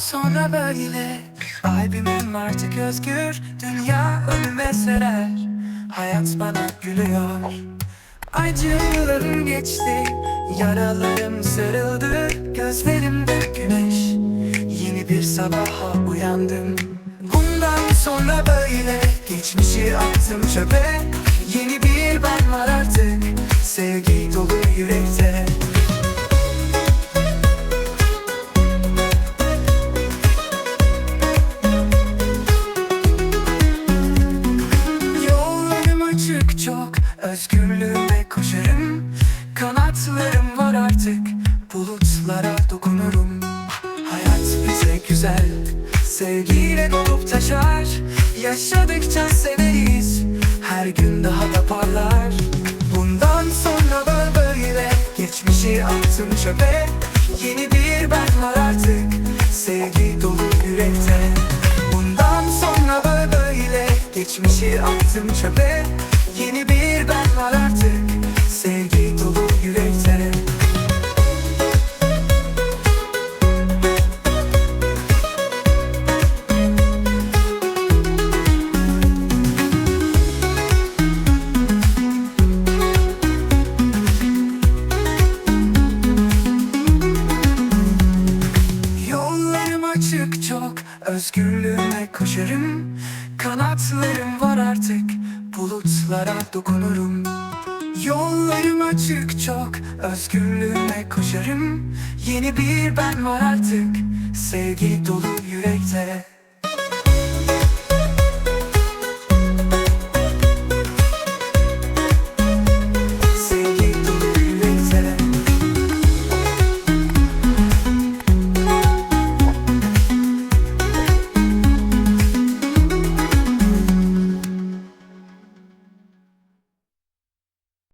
sonra böyle Albümüm artık özgür Dünya önüme serer. Hayat bana gülüyor. Acılarım geçti Yaralarım sarıldı Gözlerimde güneş. Yeni bir sabaha uyandım. Bundan sonra böyle Geçmişi attım çöpe. Yeni bir ben var artık Açık çok Özgürlüğüme koşarım. Kanatlarım var artık Bulutlara dokunurum. Hayat bize güzel Sevgiyle dolup taşar. Yaşadıkça severiz Her gün daha da parlar. Bundan sonra böyle böyle Geçmişi attım çöpe. Yeni bir ben var artık Sevgi Geçmişi attım çöpe. Yeni bir ben var artık. Sevgi dolu yürekte. Yollarım açık çok Özgürlüğüme koşarım Kanatlarım var artık Bulutlara dokunurum. Yollarım açık çok Özgürlüğüme koşarım. Yeni bir ben var artık Sevgi dolu yürekte